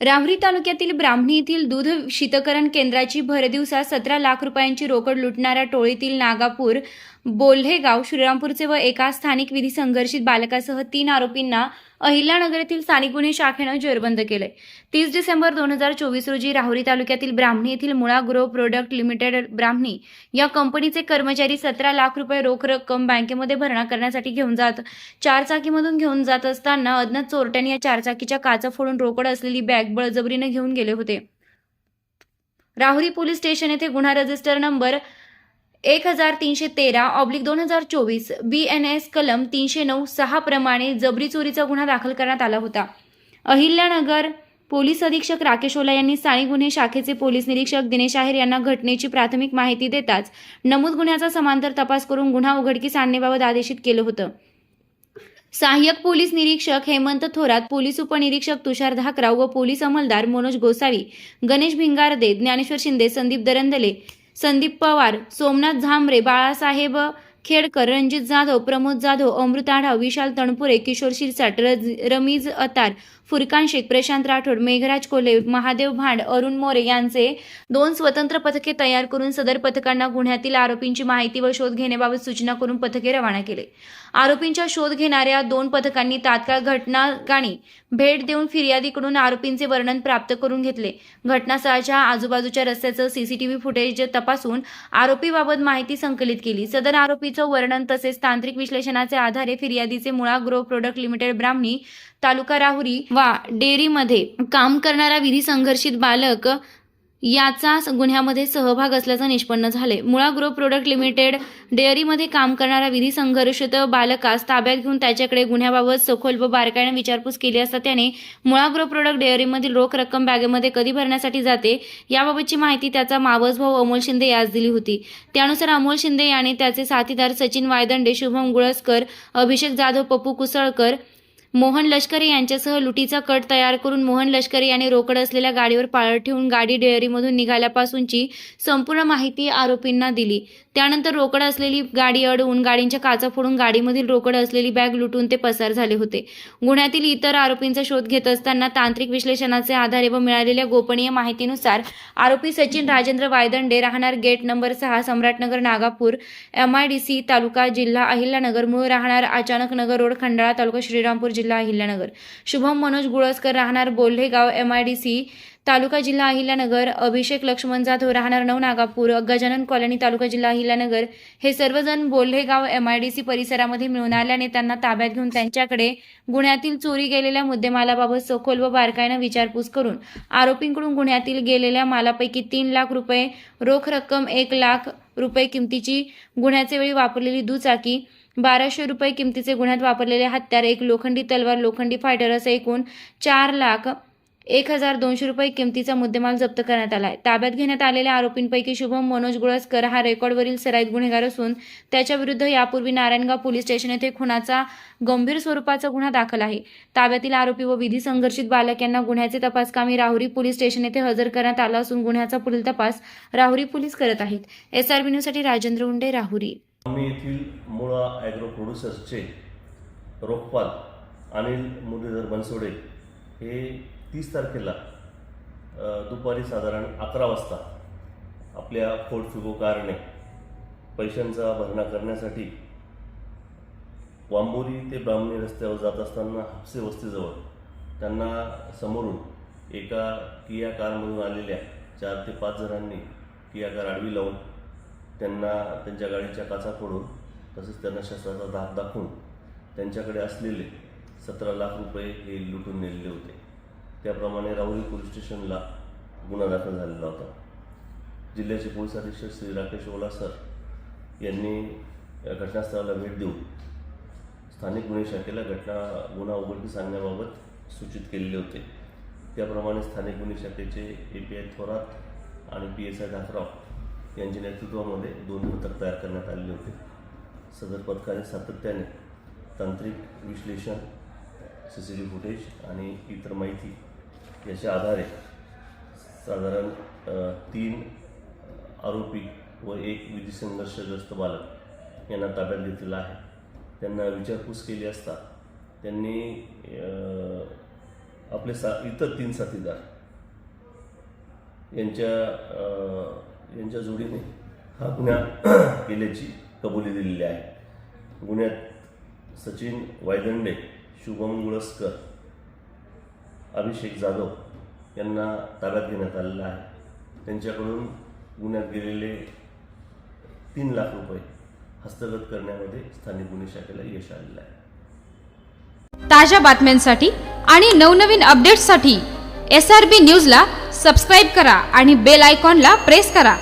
राहुरी तालुक्यातील ब्राह्मणी येथील दूध शीतकरण केंद्राची भरदिवसा सतरा लाख रुपयांची रोकड लुटणाऱ्या टोळीतील नागापूर बोल्हेगाव श्रीरामपूरचे व एका स्थानिक विधी संघर्षित बालकासह तीन आरोपींना अहिल्यानगर येथील स्थानिक गुन्हे शाखेनं जेरबंद केलंय. तीस डिसेंबर दोन हजार चोवीस रोजी राहुरी तालुक्यातील ब्राह्मणी येथील Mula grow product limited Brahmani या कंपनीचे कर्मचारी सतरा लाख रुपये रोख रक्कम बँकेमध्ये भरणा करण्यासाठी घेऊन जात चारचाकीमधून घेऊन जात असताना अज्ञात चोरट्यांनी या चारचाकीच्या काचा फोडून रोकड असलेली बॅग बळजबरीने घेऊन गेले होते. राहुरी पोलीस स्टेशन येथे गुन्हा रजिस्टर नंबर एक हजार तीनशे तेरा ऑब्लिक दोन हजार चोवीस बी एन एस कलम तीनशे नऊ सहा प्रमाणे जबरी चोरीचा गुन्हा दाखल करण्यात आला होता. अहिल्यानगर पोलीस अधीक्षक राकेश ओला यांनी स्थानिक गुन्हे शाखेचे पोलीस निरीक्षक दिनेश आहेर यांना घटनेची प्राथमिक माहिती देताच नमूद गुन्ह्याचा समांतर तपास करून गुन्हा उघडकीस आणण्याबाबत आदेशित केलं होतं. सहाय्यक पोलीस निरीक्षक हेमंत थोरात पोलीस उपनिरीक्षक तुषार धाकराव व पोलीस अंमलदार मनोज गोसावी गणेश भिंगारदे ज्ञानेश्वर शिंदे संदीप दरंदले संदीप पवार सोमनाथ झांबरे बाळासाहेब खेडकर रणजित जाधव प्रमोद जाधव अमृत आढाव विशाल तणपुरे किशोर शिरसाट रज रमीज अतार फुरकान शेख प्रशांत राठोड मेघराज कोले महादेव भांड अरुण मोरे यांचे दोन स्वतंत्र पथके तयार करून सदर पथकांना गुन्ह्यातील आरोपींची माहिती व शोध घेण्याबाबत सूचना करून पथके रवाना केले. आरोपींच्या शोध घेणाऱ्या दोन पथकांनी तात्काळ घटनागाणी भेट देऊन फिर्यादीकडून आरोपींचे वर्णन प्राप्त करून घेतले. घटनास्थळाच्या आजूबाजूच्या रस्त्याचं सीसीटीव्ही फुटेज तपासून आरोपीबाबत माहिती संकलित केली. सदर आरोपी वर्णन तसेच तांत्रिक विश्लेषणाच्या आधारे फिर्यादीचे Mula grow product limited Brahmani तालुका राहुरी वा डेअरीमध्ये काम करणारा विधी संघर्षित बालक याचा गुन्ह्यामध्ये सहभाग असल्याचं निष्पन्न झाले मुळा ग्रो प्रोडक्ट लिमिटेड डेअरीमध्ये काम करणारा विधी संघर्षित बालकास ताब्यात घेऊन त्याच्याकडे गुन्ह्याबाबत सखोल व बारकाईने विचारपूस केली असता त्याने मुळा ग्रो प्रोडक्ट डेअरीमधील रोख रक्कम बॅगेमध्ये कधी भरण्यासाठी जाते याबाबतची माहिती त्याचा मावस भाऊ अमोल शिंदे यास दिली होती. त्यानुसार अमोल शिंदे याने त्याचे साथीदार सचिन वायदंडे शुभम गुळसकर अभिषेक जाधव पप्पू कुसळकर मोहन लष्करी यांच्यासह लुटीचा कट तयार करून मोहन लष्करी यांनी रोकड असलेल्या गाडीवर पाळत ठेवून गाडी डेअरीमधून निघाल्यापासूनची संपूर्ण माहिती आरोपींना दिली. त्यानंतर रोकड असलेली गाडी अडवून गाडींच्या काचा फोडून गाडीमधील रोकड असलेली बॅग लुटून ते पसार झाले होते. गुन्ह्यातील इतर आरोपींचा शोध घेत असताना तांत्रिक विश्लेषणाचे आधारे व मिळालेल्या गोपनीय माहितीनुसार आरोपी सचिन राजेंद्र वायदंडे राहणार गेट नंबर सहा Samratnagar Nagapur M I D C तालुका जिल्हा अहिल्यानगर. मूळ राहणार अचानक नगर रोड खंडाळा तालुका श्रीरामपूर जिल्हा अहिल्यानगर. शुभम मनोज गुळसकर राहणार Bolhegaon M I D C तालुका जिल्हा अहिल्यानगर अभिषेक लक्ष्मण जाधव राहणार नवनागापूर गजानन कॉलनी तालुका जिल्हा अहिल्यानगर. हे सर्वजण Bolhegaon M I D C परिसरामध्ये मिळून आल्याने त्यांना ताब्यात घेऊन त्यांच्याकडे गुन्ह्यातील चोरी गेलेल्या मुद्देमालाबाबत सखोल व बारकाईनं विचारपूस करून आरोपींकडून गुन्ह्यातील गेलेल्या मालापैकी तीन लाख रुपये रोख रक्कम एक लाख रुपये किमतीची गुन्ह्याचे वेळी वापरलेली दुचाकी बाराशे रुपये किमतीचे गुन्ह्यात वापरलेले हत्यार एक लोखंडी तलवार लोखंडी फायटर असे एकूण चार लाख एक हजार दोनशे रुपये किमतीचा मुद्देमाल जप्त करण्यात आला आहे ताब्यात घेण्यात आलेल्या आरोपींपैकी शुभम मनोज गुळसकर हा रेकॉर्डवरील सराईत गुन्हेगार असून त्याच्याविरुद्ध यापूर्वी नारायणगाव पोलीस स्टेशन येथे खुनाचा गंभीर स्वरूपाचा गुन्हा दाखल आहे. ताब्यातील आरोपी व विधी संघर्षित बालक यांना गुन्ह्याचे तपासकामी राहुरी पोलीस स्टेशन येथे हजर करण्यात आला असून गुन्ह्याचा पुढील तपास राहुरी पोलीस करत आहेत. एस आर न्यूजसाठी राजेंद्र उंडे राहुरी. आम्ही येथील मुळा ॲग्रो प्रोड्युसर्सचे रोखपाल अनिल मुरलीधर बनसोडे हे तीस तारखेला दुपारी साधारण अकरा वाजता आपल्या फोर्ट फिगो कारने पैशांचा भरणा करण्यासाठी वांबोरी ते ब्राह्मणी रस्त्यावर जात असताना हापसे वस्तीजवळ त्यांना समोरून एका किया कारमधून आलेल्या चार ते पाच जणांनी किया कार आडवी लावून त्यांना त्यांच्या गाडीच्या काचा फोडून तसेच त्यांना शस्त्राचा धाक दाखवून त्यांच्याकडे असलेले सतरा लाख रुपये हे लुटून नेलेले होते. त्याप्रमाणे राहुरी पोलीस स्टेशनला गुन्हा दाखल झालेला होता. जिल्ह्याचे पोलीस अधीक्षक श्री राकेश ओला सर यांनी या घटनास्थळाला भेट देऊन स्थानिक गुन्हे शाखेला घटना गुन्हा उघडकीस आणण्याबाबत सूचित केलेले होते. त्याप्रमाणे स्थानिक गुन्हे शाखेचे ए पी आय थोरात आणि पी एस आय धाकराव यांच्या नेतृत्वामध्ये दोन पथक तयार करण्यात आलेले होते. सदर पथकाने सातत्याने तांत्रिक विश्लेषण सी सी टी फुटेज आणि इतर माहिती याच्या आधारे साधारण तीन आरोपी व एक विधी संघर्षग्रस्त बालक यांना ताब्यात घेतलेला आहे. त्यांना विचारपूस केली असता त्यांनी आपले सा इतर तीन साथीदार यांच्या यांच्या जोडीने हा गुन्हा केल्याची कबुली दिलेली आहे. गुन्ह्यात सचिन वायदंडे शुभम गुळसकर अभिषेक जाधव यांना ताब्यात घेण्यात आलेला आहे. त्यांच्याकडून गुन्ह्यात गेलेले तीन लाख रुपये हस्तगत करण्यामध्ये स्थानिक गुन्हे शाखेला यश आलेलं आहे. ताज्या बातम्यांसाठी आणि नवनवीन अपडेट्ससाठी एस आर बी न्यूजला सबस्क्राईब करा आणि बेल आयकॉनला प्रेस करा.